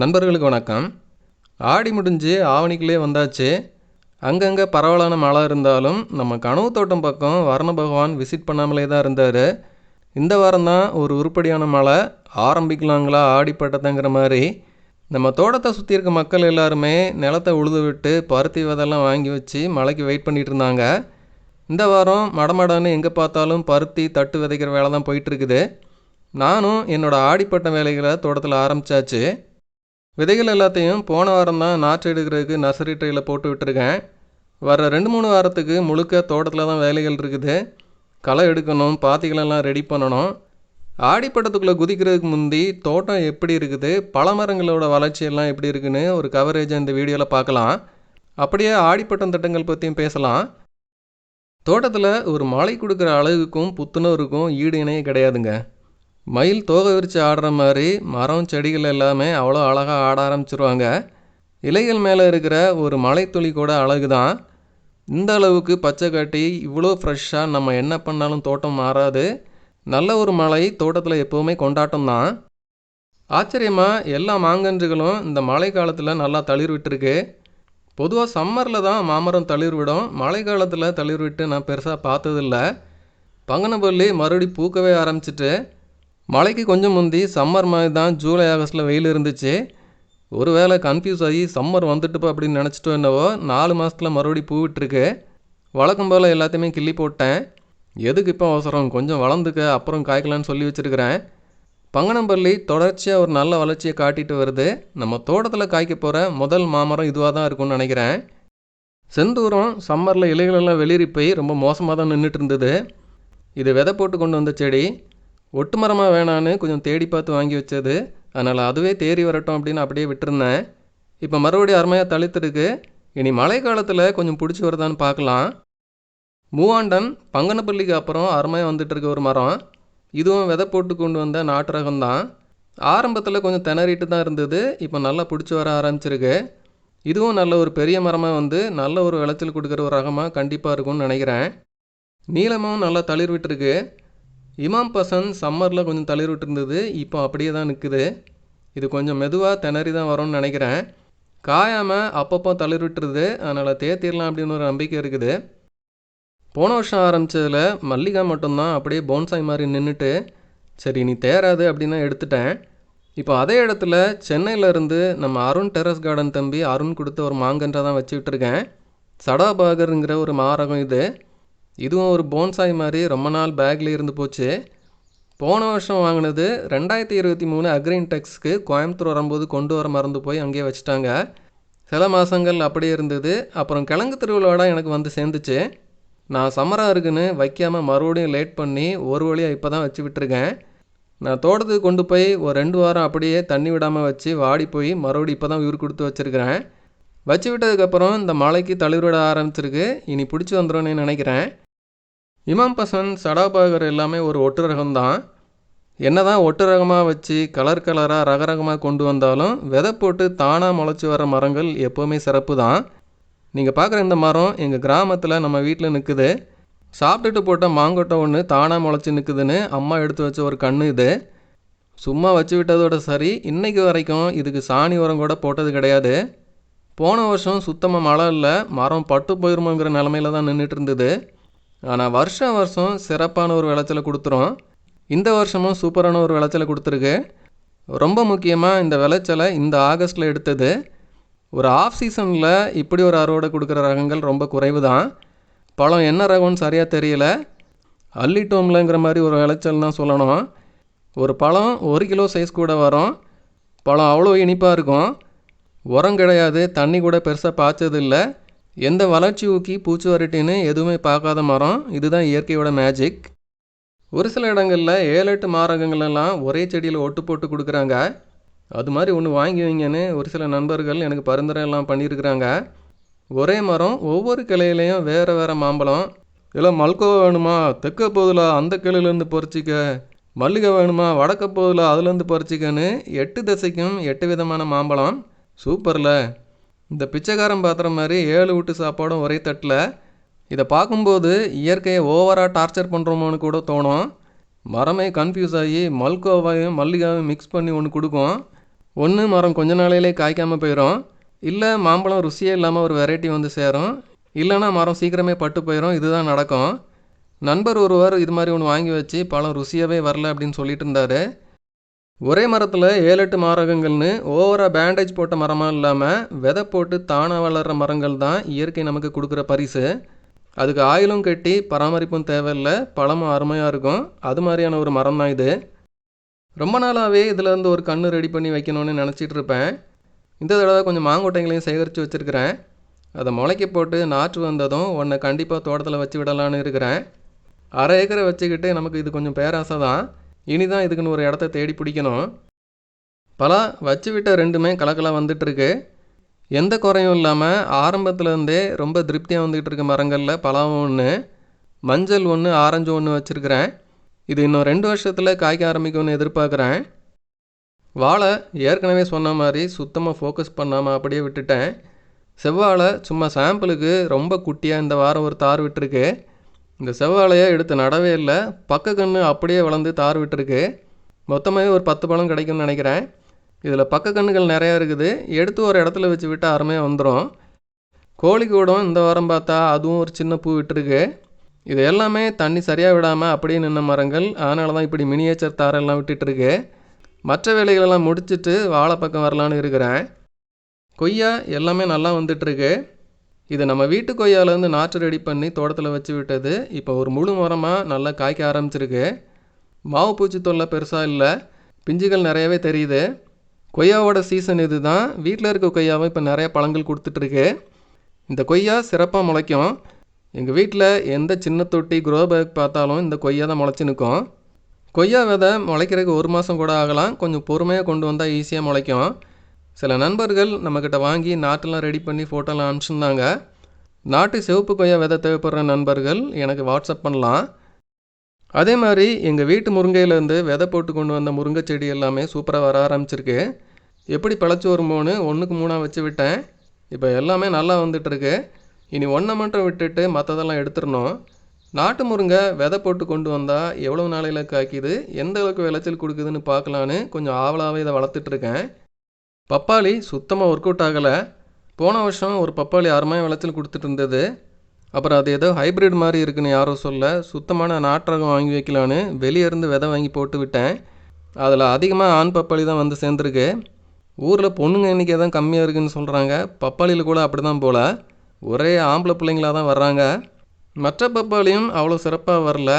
நண்பர்களுக்கு வணக்கம். ஆடி முடிஞ்சு ஆவணிக்குள்ளே வந்தாச்சு. அங்கங்கே பரவலான மழை இருந்தாலும் நம்ம கனவு தோட்டம் பக்கம் வர்ண பகவான் விசிட் பண்ணாமலே தான் இருந்தார். இந்த வாரம் தான் ஒரு உருப்படியான மழை. ஆரம்பிக்கலாங்களா ஆடிப்பட்டதுங்கிற மாதிரி. நம்ம தோட்டத்தை சுற்றி இருக்க மக்கள் எல்லாருமே நிலத்தை உழுது விட்டு பருத்தி விதெல்லாம் வாங்கி வச்சு மழைக்கு வெயிட் பண்ணிகிட்டு இருந்தாங்க. இந்த வாரம் மடமடன்னு எங்கே பார்த்தாலும் பருத்தி தட்டு விதைக்கிற வேலை தான் போயிட்டுருக்குது நானும் என்னோடய ஆடிப்பட்ட வேலைகளை தோட்டத்தில் ஆரம்பித்தாச்சு விதைகள் எல்லாத்தையும் போன வாரம் தான் நாற்று எடுக்கிறதுக்கு நர்சரி ட்ரையில் போட்டு விட்டுருக்கேன். வர ரெண்டு மூணு வாரத்துக்கு முழுக்க தோட்டத்தில் தான் வேலைகள் இருக்குது. களை எடுக்கணும் பாத்திகளெல்லாம் ரெடி பண்ணணும். ஆடிப்பட்டத்துக்குள்ளே குதிக்கிறதுக்கு முந்தி தோட்டம் எப்படி இருக்குது பழமரங்களோட வளர்ச்சியெல்லாம் எப்படி இருக்குன்னு ஒரு கவரேஜ் இந்த வீடியோவில் பார்க்கலாம். அப்படியே ஆடிப்பட்டம் திட்டங்கள் பற்றியும் பேசலாம். தோட்டத்தில் ஒரு மழை கொடுக்குற அழகுக்கும் புத்துணர்வுக்கும் ஈடு இணையே கிடையாதுங்க. மயில் தோகை விரித்து ஆடுற மாதிரி மரம் செடிகள் எல்லாமே அவ்வளோ அழகாக ஆட ஆரம்பிச்சிருவாங்க. இலைகள் மேலே இருக்கிற ஒரு மலைத்துளி கூட அழகு தான் இந்த அளவுக்கு பச்சை காட்டி இவ்வளோ ஃப்ரெஷ்ஷாக நம்ம என்ன பண்ணாலும் தோட்டம் மாறாது. நல்ல ஒரு மலை தோட்டத்தில் எப்போவுமே கொண்டாட்டம் தான் ஆச்சரியமாக எல்லா மாங்கன்றுகளும் இந்த மழை காலத்தில் நல்லா தளிர் விட்டுருக்கு. பொதுவாக சம்மரில் தான் மாமரம் தளிர் விடும். மழை காலத்தில் தளிர் விட்டு நான் பெருசாக பார்த்ததில்ல. பங்கனப்பள்ளி மறுபடி பூக்கவே ஆரம்பிச்சிட்டு மழைக்கு கொஞ்சம் முந்தி சம்மர் மாதிரி தான் ஜூலை ஆகஸ்ட்டில் வெயில் இருந்துச்சு. ஒருவேளை கன்ஃபியூஸ் ஆகி சம்மர் வந்துட்டுப்பா அப்படின்னு நினச்சிட்டோ என்னவோ நாலு மாதத்தில் மறுபடி பூவிட்டுருக்கு வழக்கம் போல் எல்லாத்தையுமே கிள்ளி போட்டேன். எதுக்கு இப்போ அவசரம்? கொஞ்சம் வளர்ந்துக்க அப்புறம் காய்க்கலான்னு சொல்லி வச்சுருக்கிறேன். பங்கனம்பள்ளி தொடர்ச்சியாக ஒரு நல்ல வளர்ச்சியை காட்டிட்டு வருது. நம்ம தோட்டத்தில் காய்க்க போகிற முதல் மாமரம் இதுவாக தான் இருக்கும்னு நினைக்கிறேன். செந்தூரம் சம்மரில் இலைகளெல்லாம் வெளிரி போய் ரொம்ப மோசமாக தான் நின்றுட்டு இருந்தது. இது விதை போட்டு கொண்டு வந்த செடி. ஒட்டு மரமாக வேணான்னு கொஞ்சம் தேடி பார்த்து வாங்கி வச்சது. அதனால் அதுவே தேறி வரட்டும் அப்படின்னு அப்படியே விட்டுருந்தேன். இப்போ மறுபடியும் அருமையாக தளித்திருக்கு. இனி மழை காலத்தில் கொஞ்சம் பிடிச்சி வருதான்னு பார்க்கலாம். மூவாண்டன் பங்கனப்பள்ளிக்கு அப்புறம் அருமையாக வந்துட்டு இருக்க ஒரு மரம். இதுவும் விதை போட்டு கொண்டு வந்த நாட்டு ரகம்தான் ஆரம்பத்தில் கொஞ்சம் திணறிட்டு தான் இருந்தது. இப்போ நல்லா பிடிச்சி வர ஆரம்பிச்சிருக்கு. இதுவும் நல்ல ஒரு பெரிய மரமாக வந்து நல்ல ஒரு விளைச்சல் கொடுக்குற ஒரு ரகமாக கண்டிப்பாக இருக்கும்னு நினைக்கிறேன். நீளமும் நல்லா தளிர் விட்டுருக்கு இமாம் பசன் சம்மரில் கொஞ்சம் தளிர்விட்டு இருந்தது இப்போ அப்படியே தான் நிற்குது இது கொஞ்சம் மெதுவாக திணறி தான் வரும்னு நினைக்கிறேன். காயாமல் அப்பப்போ தளிர்விட்டுருது அதனால் தேத்திடலாம் அப்படின்னு ஒரு நம்பிக்கை இருக்குது. போன வருஷம் ஆரம்பித்ததில் மல்லிகா மட்டும்தான் அப்படியே போன்சாய் மாதிரி நின்றுட்டு சரி நீ தேராது அப்படின்னு எடுத்துட்டேன். இப்போ அதே இடத்துல சென்னையிலேருந்து நம்ம அருண் டெரஸ் கார்டன் தம்பி அருண் கொடுத்த ஒரு மாங்கன்றை தான் வச்சுக்கிட்டு இருக்கேன். சடாபாகருங்கிற ஒரு மாரகம் இது. இதுவும் ஒரு போன்சாய் மாதிரி ரொம்ப நாள் பேக்கில் இருந்து போச்சு. போன வருஷம் வாங்கினது ரெண்டாயிரத்தி இருபத்தி மூணு அக்ரீன் டெக்ஸ்க்கு கோயம்புத்தூர் வரும்போது கொண்டு வர மறந்து போய் அங்கேயே வச்சுட்டாங்க. சில மாதங்கள் அப்படியே இருந்தது. அப்புறம் கிழங்கு திருவிழாவோட எனக்கு வந்து சேர்ந்துச்சு. நான் சம்மராக இருக்குன்னு வைக்காமல் மறுபடியும் லேட் பண்ணி ஒரு வழியாக இப்போ தான் வச்சு விட்டுருக்கேன். நான் தோட்டத்துக்கு கொண்டு போய் ஒரு ரெண்டு வாரம் அப்படியே தண்ணி விடாமல் வச்சு வாடி போய் மறுபடியும் இப்போ தான் உயிர் கொடுத்து வச்சுருக்கிறேன். வச்சு விட்டதுக்கப்புறம் இந்த மலைக்கு தளிர்விட ஆரம்பிச்சிருக்கு. இனி பிடிச்சி வந்துடும்னு நினைக்கிறேன். இமாம் பசன் சடாபாகர் எல்லாமே ஒரு ஒட்டுரகம் தான் என்ன தான் ஒட்டுரகமாக வச்சு கலர் கலராக ரக ரகமாக கொண்டு வந்தாலும் விதை போட்டு தானாக முளைச்சி வர மரங்கள் எப்போவுமே சிறப்பு தான் நீங்கள் பார்க்குற இந்த மரம் எங்கள் கிராமத்தில் நம்ம வீட்டில் நிற்குது சாப்பிட்டுட்டு போட்ட மாங்கொட்டை ஒன்று தானாக முளைச்சி நிற்குதுன்னு அம்மா எடுத்து வச்ச ஒரு கண்ணு இது. சும்மா வச்சு விட்டதோட சரி இன்றைக்கு வரைக்கும் இதுக்கு சாணி உரம் கூட போட்டது கிடையாது. போன வருஷம் சுத்தமாக மழை இல்லை மரம் பட்டு போயிருமோங்கிற நிலமையில தான் நின்றுட்டு இருந்தது. ஆனால் வருஷம் வருஷம் சிறப்பான ஒரு விளைச்சலை கொடுத்துரும் இந்த வருஷமும் சூப்பரான ஒரு விளைச்சலை கொடுத்துருக்கு. ரொம்ப முக்கியமாக இந்த விளைச்சலை இந்த ஆகஸ்ட்டில் எடுத்தது. ஒரு ஆஃப் சீசனில் இப்படி ஒரு அறுவடை கொடுக்குற ரகங்கள் ரொம்ப குறைவு தான் பழம் என்ன ரகம்னு சரியாக தெரியல. அள்ளிட்டோம்லங்கிற மாதிரி ஒரு விளைச்சல் தான் சொல்லணும். ஒரு பழம் ஒரு கிலோ சைஸ் கூட வரும். பழம் அவ்வளோ இனிப்பாக இருக்கும். உரம் கிடையாது. தண்ணி கூட பெருசாக பாய்ச்சது இல்லை எந்த வளர்ச்சி ஊக்கி பூச்சி வரட்டின்னு எதுவுமே பார்க்காத மரம் இதுதான் இயற்கையோட மேஜிக் ஒரு சில இடங்களில் ஏழு எட்டு மாரகங்கள் எல்லாம் ஒரே செடியில் ஒட்டு போட்டு கொடுக்குறாங்க. அது மாதிரி ஒன்று வாங்கி வைங்கன்னு ஒரு சில நண்பர்கள் எனக்கு பரிந்துரை எல்லாம் பண்ணியிருக்கிறாங்க. ஒரே மரம் ஒவ்வொரு கிளையிலையும் வேறு வேறு மாம்பழம். இல்லை மல்கோவா வேணுமா? தெற்க போதில் அந்த கிளையிலேருந்து பறிச்சிக்க. மல்லிகை வேணுமா? வடக்க போதில் அதுலேருந்து பறிச்சிக்கன்னு எட்டு திசைக்கும் எட்டு விதமான மாம்பழம். சூப்பரில். இந்த பிச்சைக்காரன் பாத்திரம் மாதிரி ஏழு வீட்டு சாப்பாடும் ஒரே தட்டில். இதை பார்க்கும்போது இயற்கையை ஓவராக டார்ச்சர் பண்ணுறோமோன்னு கூட தோணும். மரமே கன்ஃபியூஸ் ஆகி மல்கோவாயும் மல்லிகாவையும் மிக்ஸ் பண்ணி ஒன்று கொடுக்கும். ஒன்று மரம் கொஞ்ச நாளையிலே காய்க்காமல் போயிடும் இல்லை மாம்பழம் ருசியே இல்லாமல் ஒரு வெரைட்டி வந்து சேரும். இல்லைன்னா மரம் சீக்கிரமே பட்டு போயிடும் இதுதான் நடக்கும். நண்பர் ஒருவர் இது மாதிரி ஒன்று வாங்கி வச்சு பழம் ருசியாகவே வரல அப்படின்னு சொல்லிட்டு இருந்தார். ஒரே மரத்தில் ஏழு எட்டு மாரகங்கள்னு ஓவராக பேண்டேஜ் போட்ட மரமாக இல்லாமல் விதை போட்டு தானாக வளர்கிற மரங்கள் தான் இயற்கை நமக்கு கொடுக்குற பரிசு. அதுக்கு ஆயிலும் கட்டி பராமரிப்பும் தேவையில்லை பழமும் அருமையாக இருக்கும். அது மாதிரியான ஒரு மரம் தான் இது. ரொம்ப நாளாகவே இதில் இருந்து ஒரு கன்று ரெடி பண்ணி வைக்கணும்னு நினச்சிட்டு இருப்பேன். இந்த தடவை கொஞ்சம் மாங்கொட்டைங்களையும் சேகரித்து வச்சுருக்கிறேன். அதை முளைக்க போட்டு நாற்று வந்ததும் உன்னை கண்டிப்பாக தோட்டத்தில் வச்சு விடலான்னு இருக்கிறேன். அரை ஏக்கரை வச்சுக்கிட்டு நமக்கு இது கொஞ்சம் பேராசை தான். இனிதான் இதுக்குன்னு ஒரு இடத்த தேடி பிடிக்கணும். பலா வச்சு விட்ட ரெண்டுமே கலக்கலாக வந்துட்டுருக்கு. எந்த குறையும் இல்லாமல் ஆரம்பத்துலேருந்தே ரொம்ப திருப்தியாக வந்துக்கிட்டு இருக்க மரங்களில் பலாவும் ஒன்று மஞ்சள் ஒன்று ஆரஞ்சு ஒன்று வச்சுருக்கிறேன். இது இன்னும் ரெண்டு வருஷத்தில் காய்க்க ஆரம்பிக்கும்னு எதிர்பார்க்குறேன். வாழை ஏற்கனவே சொன்ன மாதிரி சுத்தமாக ஃபோக்கஸ் பண்ணாமல் அப்படியே விட்டுட்டேன். செவ்வாழை சும்மா சாம்பிளுக்கு ரொம்ப குட்டியாக இந்த வாரம் ஒரு தார் விட்டுருக்கு. இந்த செவ்வாழையை எடுத்து நடவே இல்லை. பக்க கன்று அப்படியே வளர்ந்து தார் விட்டுருக்கு. மொத்தமாகவே ஒரு பத்து பழம் கிடைக்கும்னு நினைக்கிறேன். இதில் பக்க கன்றுகள் நிறையா இருக்குது. எடுத்து ஒரு இடத்துல வச்சு விட்டால் அருமையாக வந்துடும் கோழி கூடம் இந்த வாரம் பார்த்தா அதுவும் ஒரு சின்ன பூ விட்டுருக்கு. இது எல்லாமே தண்ணி சரியாக விடாமல் அப்படியே நின்ன மரங்கள். அதனால தான் இப்படி மினியேச்சர் தாரெல்லாம் விட்டுட்டுருக்கு. மற்ற வேலைகளெல்லாம் முடிச்சுட்டு வாழை பக்கம் வரலான்னு இருக்கிறேன். கொய்யா எல்லாமே நல்லா வந்துட்டுருக்கு. இது நம்ம வீட்டு கொய்யாலேருந்து நாற்று ரெடி பண்ணி தோட்டத்தில் வச்சு விட்டது. இப்போ ஒரு முழு மரமாக நல்லா காய்க்க ஆரம்பிச்சிருக்கு. மாவு பூச்சி தொல்லை பெருசாக இல்லை. பிஞ்சுகள் நிறையவே தெரியுது. கொய்யாவோட சீசன் இது தான் வீட்டில் இருக்க கொய்யாவை இப்போ நிறைய பழங்கள் கொடுத்துட்ருக்கு. இந்த கொய்யா சிறப்பாக முளைக்கும். எங்கள் வீட்டில் எந்த சின்ன தொட்டி குரோ பேக் பார்த்தாலும் இந்த கொய்யா தான் முளைச்சி நிற்கும். கொய்யா விதை முளைக்கிறதுக்கு ஒரு மாதம் கூட ஆகலாம். கொஞ்சம் பொறுமையாக கொண்டு வந்தால் ஈஸியாக முளைக்கும். சில நண்பர்கள் நம்மக்கிட்ட வாங்கி நாட்டெல்லாம் ரெடி பண்ணி ஃபோட்டோலாம் அனுப்பிச்சிருந்தாங்க. நாட்டு சிவப்பு கொய்யா விதை தேவைப்படுற நண்பர்கள் எனக்கு வாட்ஸ்அப் பண்ணலாம். அதே மாதிரி எங்கள் வீட்டு முருங்கையிலேருந்து விதை போட்டு கொண்டு வந்த முருங்கை செடி எல்லாமே சூப்பராக வர ஆரம்பிச்சிருக்கு. எப்படி பிழைச்சி வருமோன்னு ஒன்றுக்கு மூணாக வச்சு விட்டேன். இப்போ எல்லாமே நல்லா வந்துட்டுருக்கு. இனி ஒன்றை மட்டும் விட்டுட்டு மற்றதெல்லாம் எடுத்துடணும். நாட்டு முருங்கை விதை போட்டு கொண்டு வந்தால் எவ்வளோ நாளையில் காய்க்குது? எந்த அளவுக்கு விளைச்சல் கொடுக்குதுன்னு பார்க்கலான்னு கொஞ்சம் ஆவலாகவே இதை வளர்த்துட்ருக்கேன் பப்பாளி சுத்தமாக ஒர்க் அவுட் ஆகலை. போன வருஷம் ஒரு பப்பாளி அருமையாக விளைச்சல் கொடுத்துட்டு இருந்தது. அப்புறம் அது ஏதோ ஹைப்ரிட் மாதிரி இருக்குன்னு யாரோ சொல்ல சுத்தமான நாட்டரகம் வாங்கி வைக்கலான்னு வெளியே இருந்து விதை வாங்கி போட்டு விட்டேன். அதில் அதிகமாக ஆண் பப்பாளி தான் வந்து சேர்ந்துருக்கு. ஊரில் பொண்ணுங்க எண்ணிக்கை தான் கம்மியாக இருக்குன்னு சொல்கிறாங்க பப்பாளியில் கூட அப்படி தான் போல். ஒரே ஆம்பளை பிள்ளைங்களாக தான் வர்றாங்க. மற்ற பப்பாளியும் அவ்வளோ சிறப்பாக வரல.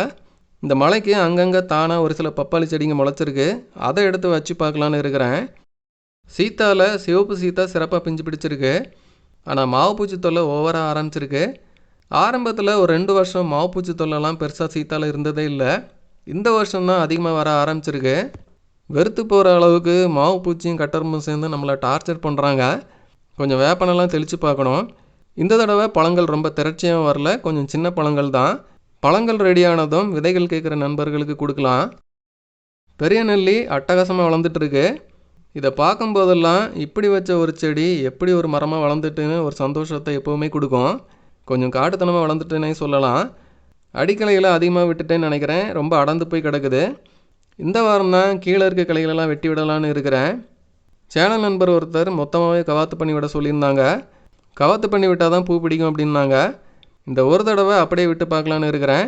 இந்த மலைக்கு அங்கங்கே தானாக ஒரு சில பப்பாளி செடிங்க முளைச்சிருக்கு. அதை எடுத்து வச்சு பார்க்கலான்னு இருக்கிறேன். சீத்தாவில் சிவப்பு சீத்தா சிறப்பாக பிஞ்சு பிடிச்சிருக்கு. ஆனால் மாவு பூச்சி தொல்லை ஓவராக ஆரம்பிச்சிருக்கு. ஆரம்பத்தில் ஒரு ரெண்டு வருஷம் மாவு பூச்சி தொல்லைலாம் பெருசாக சீத்தாவில் இருந்ததே இல்லை. இந்த வருஷம்தான் அதிகமாக வர ஆரம்பிச்சிருக்கு. வெறுத்து போகிற அளவுக்கு மாவு பூச்சியும் கட்டரும்பும் சேர்ந்து நம்மளை டார்ச்சர் பண்ணுறாங்க கொஞ்சம் வேப்பனெல்லாம் தெளித்து பார்க்கணும். இந்த தடவை பழங்கள் ரொம்ப திரட்சியாக வரல. கொஞ்சம் சின்ன பழங்கள் தான். பழங்கள் ரெடியானதும் விதைகள் கேட்குற நண்பர்களுக்கு கொடுக்கலாம். பெரிய நெல்லி அட்டகாசமாக வளர்ந்துட்டுருக்கு இதை இதை பார்க்கும்போதெல்லாம் இப்படி வச்ச ஒரு செடி எப்படி ஒரு மரமாக வளர்ந்துட்டுன்னு ஒரு சந்தோஷத்தை எப்போவுமே கொடுக்கும். கொஞ்சம் காட்டுத்தனமாக வளர்ந்துட்டுன்னே சொல்லலாம். அடிக்கலைகளை அதிகமாக விட்டுட்டேன்னு நினைக்கிறேன். ரொம்ப அடர்ந்து போய் கிடக்குது. இந்த வாரம் தான் கீழே இருக்க கிளைகளெல்லாம் வெட்டி விடலான்னு இருக்கிறேன். சேனல் நண்பர் ஒருத்தர் மொத்தமாகவே கவாத்து பண்ணி விட சொல்லியிருந்தாங்க. கவாத்து பண்ணி விட்டால் தான் பூ பிடிக்கும் அப்படின்னாங்க. இந்த ஒரு தடவை அப்படியே விட்டு பார்க்கலான்னு இருக்கிறேன்.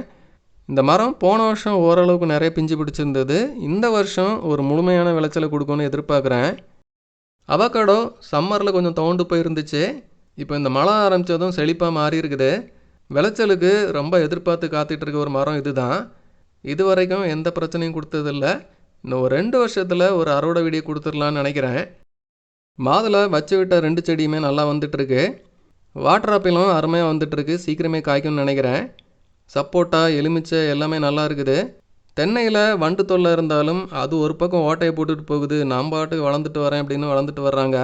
இந்த மரம் போன வருஷம் ஓரளவுக்கு நிறைய பிஞ்சு பிடிச்சிருந்தது. இந்த வருஷம் ஒரு முழுமையான விளைச்சலை கொடுக்கும்னு எதிர்பார்க்குறேன். அவக்காடோ சம்மரில் கொஞ்சம் தோண்டு போயிருந்துச்சு. இப்போ இந்த மழை ஆரம்பித்ததும் செழிப்பாக மாறி இருக்குது. விளைச்சலுக்கு ரொம்ப எதிர்பார்த்து காத்துட்டு இருக்க ஒரு மரம் இதுதான். இது வரைக்கும் எந்த பிரச்சனையும் கொடுத்ததில்ல. இன்னும் ஒரு ரெண்டு வருஷத்தில் ஒரு அறுவடை வீடியோ கொடுத்துடலான்னு நினைக்கிறேன். மாதுளை வச்சு விட்ட ரெண்டு செடியுமே நல்லா வந்துட்டுருக்கு வாட்டர் ஆப்பிளும் அருமையாக வந்துட்டுருக்கு சீக்கிரமே காய்க்கும்னு நினைக்கிறேன். சப்போட்டா எலுமிச்சை எல்லாமே நல்லா இருக்குது. தென்னையில் வண்டு தொல்லை இருந்தாலும் அது ஒரு பக்கம் ஓட்டையை போட்டுட்டு போகுது. நான் பாட்டுக்கு வளர்ந்துட்டு வரேன் அப்படின்னு வளர்ந்துட்டு வர்றாங்க.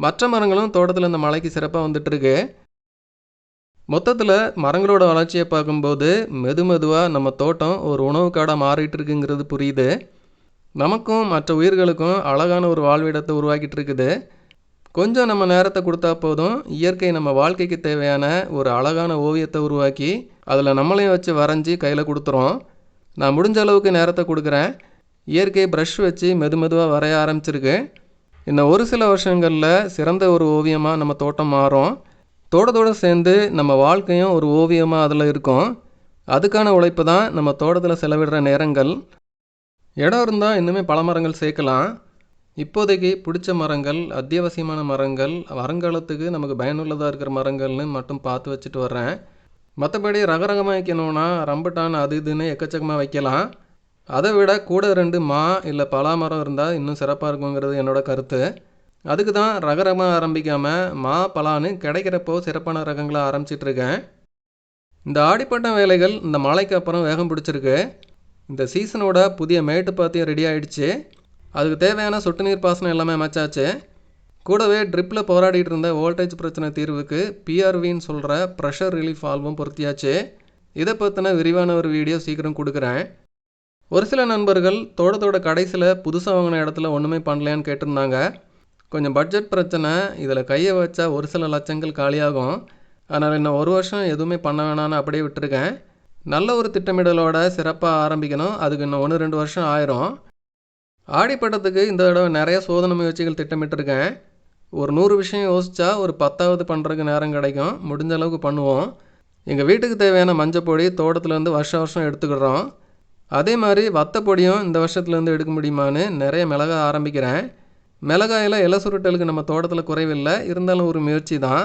மற்ற மரங்களும் தோட்டத்தில் இந்த மலைக்கு சிறப்பாக வந்துட்டுருக்கு. மொத்தத்தில் மரங்களோட வளர்ச்சியை பார்க்கும்போது மெது மெதுவாக நம்ம தோட்டம் ஒரு உணவு காடாக மாறிட்டு இருக்குங்கிறது புரியுது. நமக்கும் மற்ற உயிர்களுக்கும் அழகான ஒரு வாழ்விடத்தை உருவாக்கிட்டு இருக்குது கொஞ்சம் நம்ம நேரத்தை கொடுத்தா போதும். இயற்கை நம்ம வாழ்க்கைக்கு தேவையான ஒரு அழகான ஓவியத்தை உருவாக்கி அதில் நம்மளையும் வச்சு வரைஞ்சி கையில் கொடுத்துறோம். நான் முடிஞ்ச அளவுக்கு நேரத்தை கொடுக்குறேன். இயற்கை ப்ரஷ் வச்சு மெது மெதுவாக வரைய ஆரம்பிச்சிருக்கு. இன்னும் ஒரு சில வருஷங்களில் சிறந்த ஒரு ஓவியமாக நம்ம தோட்டம் மாறும். தோட்டத்தோடு சேர்ந்து நம்ம வாழ்க்கையும் ஒரு ஓவியமாக அதில் இருக்கும். அதுக்கான உழைப்பு தான் நம்ம தோட்டத்தில் செலவிடுற நேரங்கள். இடம் இருந்தால் இன்னுமே பல மரங்கள் சேர்க்கலாம். இப்போதைக்கு பிடிச்ச மரங்கள் அத்தியாவசியமான மரங்கள் வருங்காலத்துக்கு நமக்கு பயனுள்ளதாக இருக்கிற மரங்கள்னு மட்டும் பார்த்து வச்சுட்டு வர்றேன். மற்றபடி ரகரகமாக வைக்கணும்னா ரம்பட்டான் அது இதுன்னு எக்கச்சக்கமாக வைக்கலாம். அதை விட கூட ரெண்டு மா இல்லை பலா மரம் இருந்தால் இன்னும் சிறப்பாக இருக்குங்கிறது என்னோடய கருத்து. அதுக்கு தான் ரகரகமாக ஆரம்பிக்காமல் மா பலான்னு கிடைக்கிறப்போ சிறப்பான ரகங்களை ஆரம்பிச்சிட்ருக்கேன். இந்த ஆடிப்பட்டம் வேலைகள் இந்த மழைக்கு அப்புறம் வேகம் பிடிச்சிருக்கு. இந்த சீசனோட புதிய மேட்டு பாத்தியம் ரெடி ஆகிடுச்சு அதுக்கு தேவையான சொட்டு நீர் பாசனம் எல்லாமே அமைச்சாச்சு. கூடவே ட்ரிப்பில் போராடிட்டு இருந்த வோல்டேஜ் பிரச்சனை தீர்வுக்கு பிஆர்வின்னு சொல்கிற ப்ரெஷர் ரிலீஃப் ஆல்பம் பொருத்தியாச்சு. இதை பற்றின விரிவான ஒரு வீடியோ சீக்கிரம் கொடுக்குறேன். ஒரு சில நண்பர்கள் தோட்டத்தோட கடைசியில் புதுசாக வாங்கின இடத்துல ஒன்றுமே பண்ணலையான்னு கேட்டிருந்தாங்க. கொஞ்சம் பட்ஜெட் பிரச்சனை இதில் கையை வச்சா ஒரு சில லட்சங்கள் காலியாகும். அதனால் இன்னும் ஒரு வருஷம் எதுவுமே பண்ண வேணான்னு அப்படியே விட்டுருக்கேன். நல்ல ஒரு திட்டமிடலோட சிறப்பாக ஆரம்பிக்கணும். அதுக்கு இன்னும் ஒன்று ரெண்டு வருஷம் ஆயிரும். ஆடிப்பட்டத்துக்கு இந்த தடவை நிறைய சோதனை முயற்சிகள் திட்டமிட்டிருக்கேன். ஒரு நூறு விஷயம் யோசித்தா ஒரு பத்தாவது பண்ணுறதுக்கு நேரம் கிடைக்கும். முடிஞ்ச அளவுக்கு பண்ணுவோம். எங்கள் வீட்டுக்கு தேவையான மஞ்சப்பொடி தோட்டத்துலேருந்து வருஷம் வருஷம் எடுத்துக்கிடுறோம். அதே மாதிரி வத்தப்பொடியும் இந்த வருஷத்துலேருந்து எடுக்க முடியுமான்னு நிறைய மிளகா ஆரம்பிக்கிறேன். மிளகாயில் இலை சுருட்டலுக்கு நம்ம தோட்டத்தில் குறைவில்லை. இருந்தாலும் ஒரு முயற்சி தான்.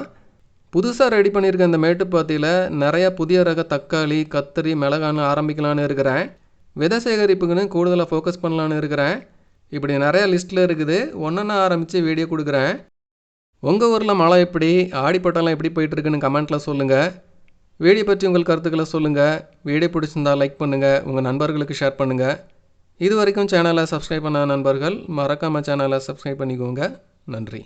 புதுசாக ரெடி பண்ணியிருக்க இந்த மேட்டுப்பாத்தியில் நிறையா புதிய ரக தக்காளி கத்திரி மிளகான்னு ஆரம்பிக்கலான்னு இருக்கிறேன். விதை சேகரிப்புக்குன்னு கூடுதலாக ஃபோக்கஸ் பண்ணலான்னு இருக்கிறேன். இப்படி நிறையா லிஸ்ட்டில் இருக்குது. ஒன்றொன்னா ஆரம்பித்து வீடியோ கொடுக்குறேன். உங்கள் ஊரில் மழை எப்படி? ஆடிப்பட்டம்லாம் எப்படி போயிட்டுருக்குன்னு கமெண்ட்டில் சொல்லுங்கள் வீடியோ பற்றி உங்கள் கருத்துக்களை சொல்லுங்கள் வீடியோ பிடிச்சிருந்தா லைக் பண்ணுங்கள் உங்கள் நண்பர்களுக்கு ஷேர் பண்ணுங்கள் இது வரைக்கும் சேனலை சப்ஸ்கிரைப் பண்ண நண்பர்கள் மறக்காமல் சேனலை சப்ஸ்கிரைப் பண்ணிக்கோங்க. நன்றி.